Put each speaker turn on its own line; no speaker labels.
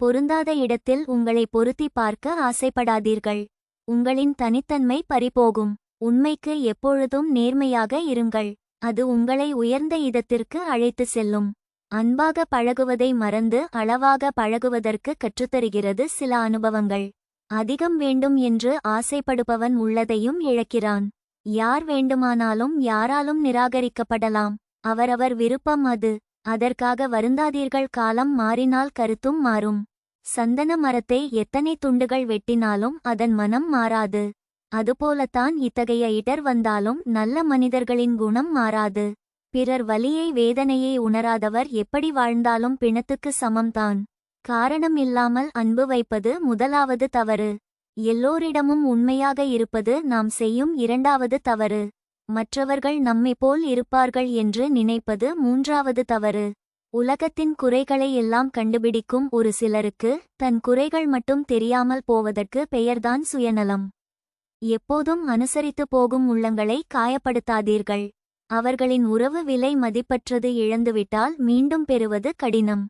பொருந்தாத இடத்தில் உங்களை பொருத்தி பார்க்க ஆசைப்படாதீர்கள். உங்களின் தனித்தன்மை பறிபோகும். உண்மைக்கு எப்பொழுதும் நேர்மையாக இருங்கள். அது உங்களை உயர்ந்த இதத்திற்கு அழைத்து செல்லும். அன்பாக பழகுவதை மறந்து அளவாக பழகுவதற்கு கற்றுத்தருகிறது சில அனுபவங்கள். அதிகம் வேண்டும் என்று ஆசைப்படுபவன் உள்ளதையும் இழக்கிறான். யார் வேண்டுமானாலும் யாராலும் நிராகரிக்கப்படலாம். அவரவர் விருப்பம் அது. அதற்காக வருந்தாதீர்கள். காலம் மாறினால் கருத்தும் மாறும். சந்தன மரத்தை எத்தனை துண்டுகள் வெட்டினாலும் அதன் மனம் மாறாது. அதுபோலத்தான் இத்தகைய இடர் வந்தாலும் நல்ல மனிதர்களின் குணம் மாறாது. பிறர் வலியை வேதனையை உணராதவர் எப்படி வாழ்ந்தாலும் பிணத்துக்கு சமம்தான். காரணம் இல்லாமல் அன்பு வைப்பது முதலாவது தவறு. எல்லோரிடமும் உண்மையாக இருப்பது நாம் செய்யும் இரண்டாவது தவறு. மற்றவர்கள் நம்மை போல் இருப்பார்கள் என்று நினைப்பது மூன்றாவது தவறு. உலகத்தின் குறைகளை எல்லாம் கண்டுபிடிக்கும் ஒரு சிலருக்கு தன் குறைகள் மட்டும் தெரியாமல் போவதற்கு பெயர்தான் சுயநலம். எப்போதும் அனுசரித்து போகும் உள்ளங்களை காயப்படுத்தாதீர்கள். அவர்களின் உறவு விலை மதிப்பற்றது இழந்துவிட்டால் மீண்டும் பெறுவது கடினம்.